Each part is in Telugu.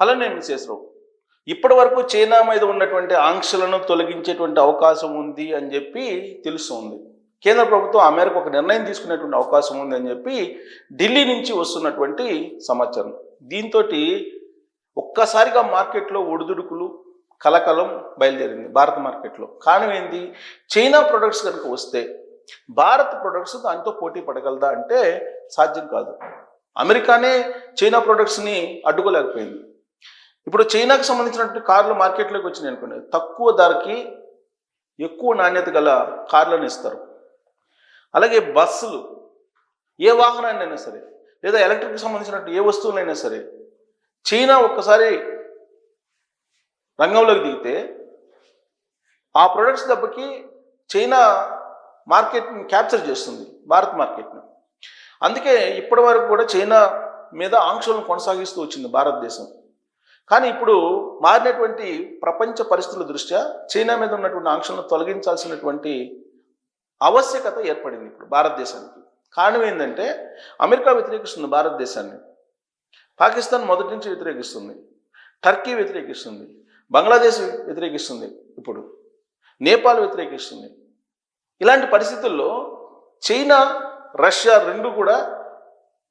అలానే మిసేసరావు ఇప్పటి వరకు చైనా మీద ఉన్నటువంటి ఆంక్షలను తొలగించేటువంటి అవకాశం ఉంది అని చెప్పి తెలుస్తుంది. కేంద్ర ప్రభుత్వం ఆ మేరకు ఒక నిర్ణయం తీసుకునేటువంటి అవకాశం ఉంది అని చెప్పి ఢిల్లీ నుంచి వస్తున్నటువంటి సమాచారం. దీంతో ఒక్కసారిగా మార్కెట్లో ఒడిదుడుకులు కలకలం బయలుదేరింది భారత మార్కెట్లో. కారణం ఏంది చైనా ప్రొడక్ట్స్ కనుక వస్తే భారత్ ప్రొడక్ట్స్ దాంతో పోటీ పడగలదా అంటే సాధ్యం కాదు. అమెరికానే చైనా ప్రొడక్ట్స్ని అడ్డుకోలేకపోయింది. ఇప్పుడు చైనాకు సంబంధించినటువంటి కార్లు మార్కెట్లోకి వచ్చినాయి అనుకోండి. తక్కువ ధరకి ఎక్కువ నాణ్యత గల కార్లను ఇస్తారు. అలాగే బస్సులు ఏ వాహనాన్ని అయినా సరే లేదా ఎలక్ట్రిక్ సంబంధించినట్టు ఏ వస్తువులైనా సరే చైనా ఒక్కసారి రంగంలోకి దిగితే ఆ ప్రొడక్ట్స్ దెబ్బకి చైనా మార్కెట్ని క్యాప్చర్ చేస్తుంది భారత్ మార్కెట్ని. అందుకే ఇప్పటి వరకు కూడా చైనా మీద ఆంక్షలను కొనసాగిస్తూ వచ్చింది భారతదేశం. కానీ ఇప్పుడు మారినటువంటి ప్రపంచ పరిస్థితుల దృష్ట్యా చైనా మీద ఉన్నటువంటి ఆంక్షలను తొలగించాల్సినటువంటి ఆవశ్యకత ఏర్పడింది ఇప్పుడు భారతదేశానికి. కారణం ఏంటంటే అమెరికా వ్యతిరేకిస్తుంది భారతదేశాన్ని. పాకిస్తాన్ మొదటి నుంచి వ్యతిరేకిస్తుంది. టర్కీ వ్యతిరేకిస్తుంది. బంగ్లాదేశ్ వ్యతిరేకిస్తుంది ఇప్పుడు. నేపాల్ వ్యతిరేకిస్తుంది. ఇలాంటి పరిస్థితుల్లో చైనా రష్యా రెండు కూడా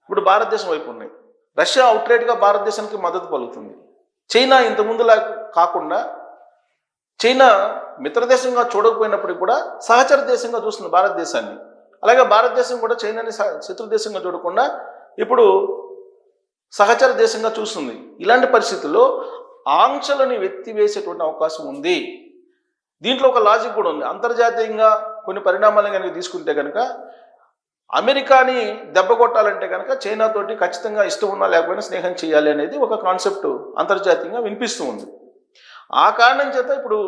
ఇప్పుడు భారతదేశం వైపు ఉన్నాయి. రష్యా అవుట్రేట్గా భారతదేశానికి మద్దతు పలుకుతుంది. చైనా ఇంతకుముందులా కాకుండా చైనా మిత్రదేశంగా చూడకపోయినప్పటికీ కూడా సహచర దేశంగా చూస్తుంది భారతదేశాన్ని. అలాగే భారతదేశం కూడా చైనాని స- శత్రు దేశంగా చూడకుండా ఇప్పుడు సహచర దేశంగా చూస్తుంది. ఇలాంటి పరిస్థితుల్లో ఆంక్షలను ఎత్తివేసేటువంటి అవకాశం ఉంది. దీంట్లో ఒక లాజిక్ కూడా ఉంది. అంతర్జాతీయంగా కొన్ని పరిణామాలను కనుక తీసుకుంటే కనుక అమెరికాని దెబ్బ కొట్టాలంటే కనుక చైనాతోటి ఖచ్చితంగా ఇష్టం ఉన్నా లేకపోయినా స్నేహం చేయాలి అనేది ఒక కాన్సెప్ట్ అంతర్జాతీయంగా వినిపిస్తూ ఉంది. ఆ కారణం చేత ఇప్పుడు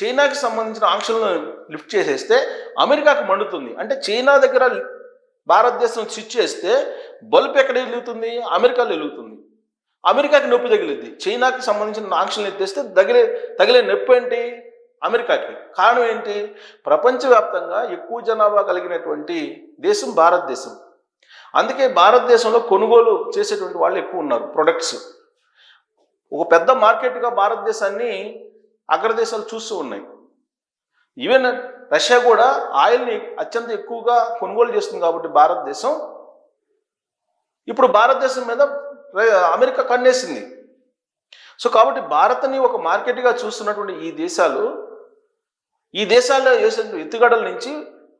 చైనాకి సంబంధించిన ఆంక్షలను లిఫ్ట్ చేసేస్తే అమెరికాకు మండుతుంది. అంటే చైనా దగ్గర భారతదేశం స్విచ్ చేస్తే బల్బ్ ఎక్కడ వెలుగుతుంది? అమెరికాలో వెలుగుతుంది. అమెరికాకి నొప్పి తగిలిద్ది. చైనాకి సంబంధించిన ఆంక్షలను ఎత్తేస్తే తగిలే తగిలే నొప్పి ఏంటి? అమెరికాకి. కారణం ఏంటి? ప్రపంచవ్యాప్తంగా ఎక్కువ జనాభా కలిగినటువంటి దేశం భారతదేశం. అందుకే భారతదేశంలో కొనుగోలు చేసేటువంటి వాళ్ళు ఎక్కువ ఉన్నారు ప్రొడక్ట్స్ ఒక పెద్ద మార్కెట్గా భారతదేశాన్ని అగ్రదేశాలు చూస్తూ ఉన్నాయి. ఈవెన్ రష్యా కూడా ఆయిల్ని అత్యంత ఎక్కువగా కొనుగోలు చేస్తుంది కాబట్టి భారతదేశం. ఇప్పుడు భారతదేశం మీద అమెరికా కన్నేసింది. సో కాబట్టి భారత్ని ఒక మార్కెట్గా చూస్తున్నటువంటి ఈ దేశాలు ఈ దేశాల్లో వేసిన ఎత్తుగడల నుంచి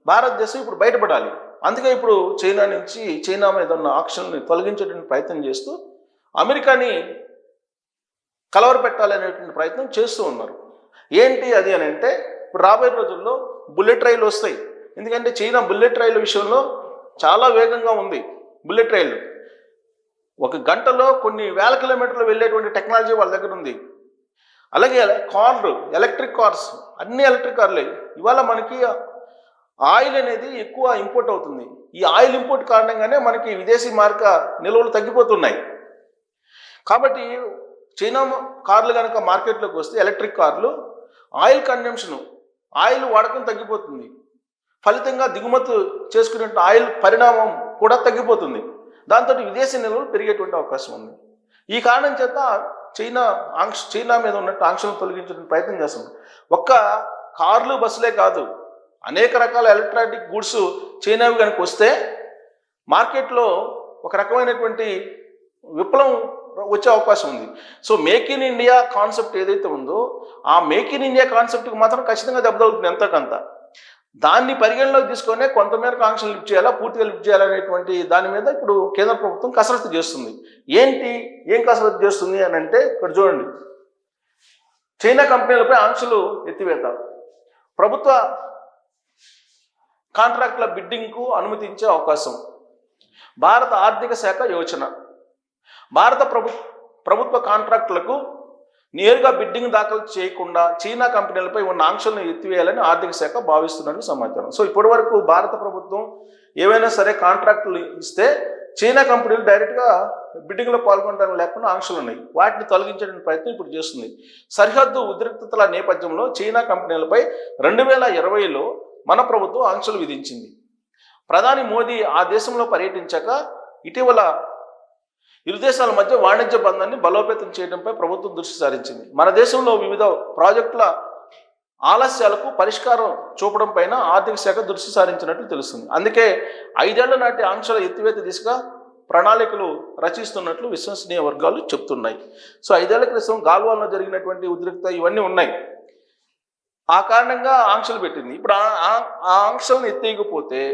భారతదేశం ఇప్పుడు బయటపడాలి. అందుకే ఇప్పుడు చైనా నుంచి చైనా మీద ఉన్న ఆక్షన్ని తొలగించేటువంటి ప్రయత్నం చేస్తూ అమెరికాని కలవర పెట్టాలనేటువంటి ప్రయత్నం చేస్తూ ఉన్నారు. ఏంటి అది అని అంటే ఇప్పుడు రాబోయే రోజుల్లో బుల్లెట్ రైలు వస్తాయి. ఎందుకంటే చైనా బుల్లెట్ రైలు విషయంలో చాలా వేగంగా ఉంది బుల్లెట్ రైలు. ఒక గంటలో కొన్ని వేల కిలోమీటర్లు వెళ్ళేటువంటి టెక్నాలజీ వాళ్ళ దగ్గర ఉంది. అలాగే కార్లు ఎలక్ట్రిక్ కార్స్ అన్ని ఎలక్ట్రిక్ కార్లే. ఇవాళ మనకి ఆయిల్ అనేది ఎక్కువ ఇంపోర్ట్ అవుతుంది. ఈ ఆయిల్ ఇంపోర్ట్ కారణంగానే మనకి విదేశీ మార్క నిల్వలు తగ్గిపోతున్నాయి. కాబట్టి చైనా కార్లు కనుక మార్కెట్లోకి వస్తే ఎలక్ట్రిక్ కార్లు ఆయిల్ కన్జంప్షన్ ఆయిల్ వాడకం తగ్గిపోతుంది. ఫలితంగా దిగుమతి చేసుకునే ఆయిల్ పరిణామం కూడా తగ్గిపోతుంది. దాంతో విదేశీ నిల్వలు పెరిగేటువంటి అవకాశం ఉంది. ఈ కారణం చేత చైనా ఆంక్ష చైనా మీద ఉన్నట్టు ఆంక్షలు తొలగించడానికి ప్రయత్నం చేస్తుంది. ఒక్క కార్లు బస్సులే కాదు అనేక రకాల ఎలక్ట్రానిక్ గూడ్స్ చైనావి కనుక వస్తే మార్కెట్లో ఒక రకమైనటువంటి విప్లవం వచ్చే అవకాశం ఉంది. So make in India concept ఏదైతే ఉందో ఆ మేక్ ఇన్ ఇండియా కాన్సెప్ట్కి మాత్రం ఖచ్చితంగా దెబ్బతలుగుతుంది ఎంతకంత. దాన్ని పరిగణలోకి తీసుకొని కొంతమేరకు ఆంక్షలు లిఫ్ట్ చేయాలా పూర్తిగా లిఫ్ట్ చేయాలనేటువంటి దాని మీద ఇప్పుడు కేంద్ర ప్రభుత్వం కసరత్తు చేస్తుంది. ఏంటి? ఏం కసరత్తు చేస్తుంది అని అంటే ఇక్కడ చూడండి. చైనా కంపెనీలపై ఆంక్షలు ఎత్తివేత. ప్రభుత్వ కాంట్రాక్టుల బిడ్డింగ్కు అనుమతించే అవకాశం. భారత ఆర్థిక శాఖ యోచన. భారత ప్రభు ప్రభుత్వ కాంట్రాక్టులకు నేరుగా బిడ్డింగ్ దాఖలు చేయకుండా చైనా కంపెనీలపై ఉన్న ఆంక్షలను ఎత్తివేయాలని ఆర్థిక శాఖ భావిస్తున్నట్లు సమాచారం. సో ఇప్పటి వరకు భారత ప్రభుత్వం ఏవైనా సరే కాంట్రాక్టులు ఇస్తే చైనా కంపెనీలు డైరెక్ట్గా బిడ్డింగ్లో పాల్గొనడం లేకుండా ఆంక్షలు ఉన్నాయి. వాటిని తొలగించడానికి ప్రయత్నం ఇప్పుడు చేస్తుంది. సరిహద్దు ఉద్రిక్తతల నేపథ్యంలో చైనా కంపెనీలపై రెండు వేల ఇరవైలో మన ప్రభుత్వం ఆంక్షలు విధించింది. ప్రధాని మోదీ ఆ దేశంలో పర్యటించాక ఇటీవల ఇరు దేశాల మధ్య వాణిజ్య బంధాన్ని బలోపేతం చేయడంపై ప్రభుత్వం దృష్టి సారించింది. మన దేశంలో వివిధ ప్రాజెక్టుల ఆలస్యాలకు పరిష్కారం చూపడం పైన ఆర్థిక శాఖ దృష్టి సారించినట్లు తెలుస్తుంది. అందుకే ఐదేళ్ళ నాటి ఆంక్షల ఎత్తివేత దిశగా ప్రణాళికలు రచిస్తున్నట్లు విశ్వసనీయ వర్గాలు చెప్తున్నాయి. సో ఐదేళ్ళ క్రితం గాల్వాల్లో జరిగినటువంటి ఉద్రిక్త ఇవన్నీ ఉన్నాయి. ఆ కారణంగా ఆంక్షలు పెట్టింది. ఇప్పుడు ఆ- ఆ ఆంక్షలను ఎత్తేయకపోతే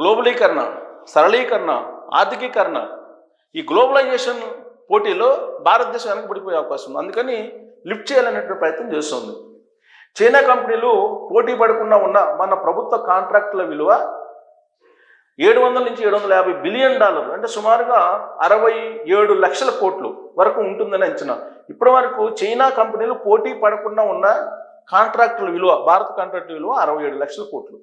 గ్లోబలీకరణ సరళీకరణ ఆర్థికీకరణ ఈ గ్లోబలైజేషన్ పోటీలో భారతదేశం వెనకబడిపోయే అవకాశం ఉంది. అందుకని లిఫ్ట్ చేయాలనేటువంటి ప్రయత్నం చేస్తుంది. చైనా కంపెనీలు పోటీ పడకుండా ఉన్న మన ప్రభుత్వ కాంట్రాక్టుల విలువ ఏడు వందల నుంచి ఏడు వందల యాభై బిలియన్ డాలర్లు అంటే సుమారుగా అరవై ఏడు లక్షల కోట్లు వరకు ఉంటుందని అంచనా. ఇప్పటి వరకు చైనా కంపెనీలు పోటీ పడకుండా ఉన్న కాంట్రాక్టుల విలువ భారత కాంట్రాక్టుల విలువ అరవై ఏడు లక్షల కోట్లు.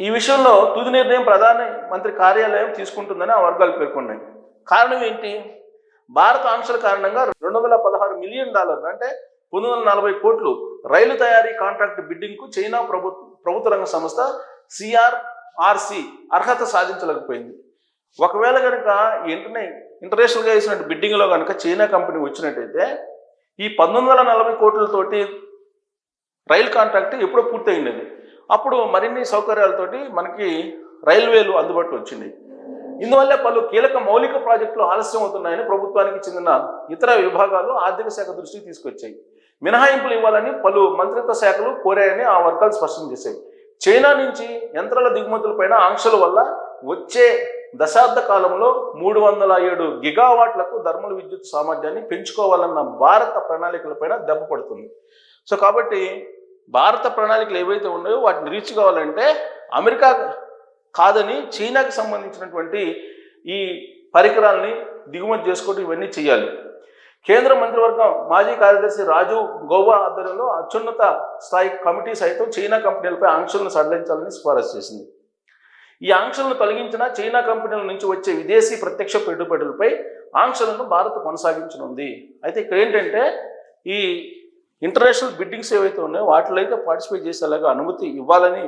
ఈ విషయంలో తుది నిర్ణయం ప్రధాన మంత్రి కార్యాలయం తీసుకుంటుందని ఆ వర్గాలు పేర్కొన్నాయి. కారణం ఏంటి? భారత ఆంక్షల కారణంగా రెండు వందల పదహారు మిలియన్ డాలర్లు అంటే పంతొమ్మిది వందల నలభై కోట్లు రైలు తయారీ కాంట్రాక్ట్ బిడ్డింగ్కు చైనా ప్రభుత్వ ప్రభుత్వ రంగ సంస్థ సిఆర్ఆర్సి అర్హత సాధించలేకపోయింది. ఒకవేళ కనుక ఇంటర్నే ఇంటర్నేషనల్గా వేసినట్టు బిడ్డింగ్లో కనుక చైనా కంపెనీ వచ్చినట్టయితే ఈ పంతొమ్మిది వందల నలభై కోట్లతోటి రైలు కాంట్రాక్ట్ ఎప్పుడో పూర్తయినది అప్పుడు మరిన్ని సౌకర్యాలతోటి మనకి రైల్వేలు అందుబాటులో వచ్చింది. ఇందువల్ల పలు కీలక మౌలిక ప్రాజెక్టులు ఆలస్యం అవుతున్నాయని ప్రభుత్వానికి చెందిన ఇతర విభాగాలు ఆర్థిక శాఖ దృష్టికి తీసుకొచ్చాయి. మినహాయింపులు ఇవ్వాలని పలు మంత్రిత్వ శాఖలు కోరాయని ఆ వర్గాలు స్పష్టం చేశాయి. చైనా నుంచి యంత్రాల దిగుమతులపైన ఆంక్షల వల్ల వచ్చే దశాబ్ద కాలంలో మూడు వందల ఏడు గిగావాట్లకు ధర్మల విద్యుత్ సామర్థ్యాన్ని పెంచుకోవాలన్న భారత ప్రణాళికలపైన దెబ్బ పడుతుంది. సో కాబట్టి భారత ప్రణాళికలు ఏవైతే ఉన్నాయో వాటిని రీచ్ కావాలంటే అమెరికా కాదని చైనాకి సంబంధించినటువంటి ఈ పరికరాల్ని దిగుమతి చేసుకోవడం ఇవన్నీ చేయాలి. కేంద్ర మంత్రివర్గం మాజీ కార్యదర్శి రాజు గౌబా ఆధ్వర్యంలో అత్యున్నత స్థాయి కమిటీ సైతం చైనా కంపెనీలపై ఆంక్షలను సడలించాలని సిఫారసు చేసింది. ఈ ఆంక్షలను తొలగించిన చైనా కంపెనీల నుంచి వచ్చే విదేశీ ప్రత్యక్ష పెట్టుబడులపై ఆంక్షలను భారత్ కొనసాగించనుంది. అయితే ఇక్కడ ఏంటంటే ఈ ఇంటర్నేషనల్ బిడ్డింగ్స్ ఏవైతే ఉన్నాయో వాటిలో అయితే పార్టిసిపేట్ చేసేలాగా అనుమతి ఇవ్వాలని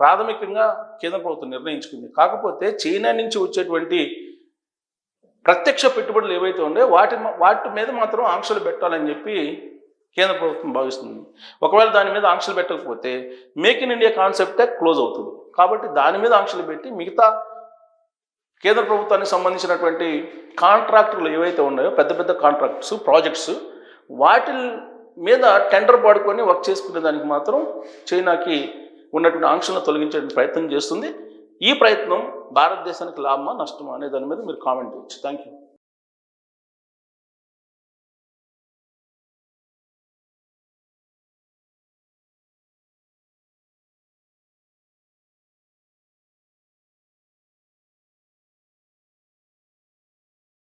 ప్రాథమికంగా కేంద్ర ప్రభుత్వం నిర్ణయించుకుంది. కాకపోతే చైనా నుంచి వచ్చేటువంటి ప్రత్యక్ష పెట్టుబడులు ఏవైతే ఉన్నాయో వాటి వాటి మీద మాత్రం ఆంక్షలు పెట్టాలని చెప్పి కేంద్ర ప్రభుత్వం భావిస్తుంది. ఒకవేళ దాని మీద ఆంక్షలు పెట్టకపోతే మేక్ ఇన్ ఇండియా కాన్సెప్టే క్లోజ్ అవుతుంది. కాబట్టి దాని మీద ఆంక్షలు పెట్టి మిగతా కేంద్ర ప్రభుత్వానికి సంబంధించినటువంటి కాంట్రాక్టులు ఏవైతే ఉన్నాయో పెద్ద పెద్ద కాంట్రాక్ట్స్ ప్రాజెక్ట్స్ వాటి మీద టెండర్ పాడుకొని వర్క్ చేసుకునే దానికి మాత్రం చైనాకి ఉన్నటువంటి ఆంక్షలను తొలగించే ప్రయత్నం చేస్తుంది. ఈ ప్రయత్నం భారతదేశానికి లాభమా నష్టమా అనే దాని మీద మీరు కామెంట్ చేయొచ్చు. Thank you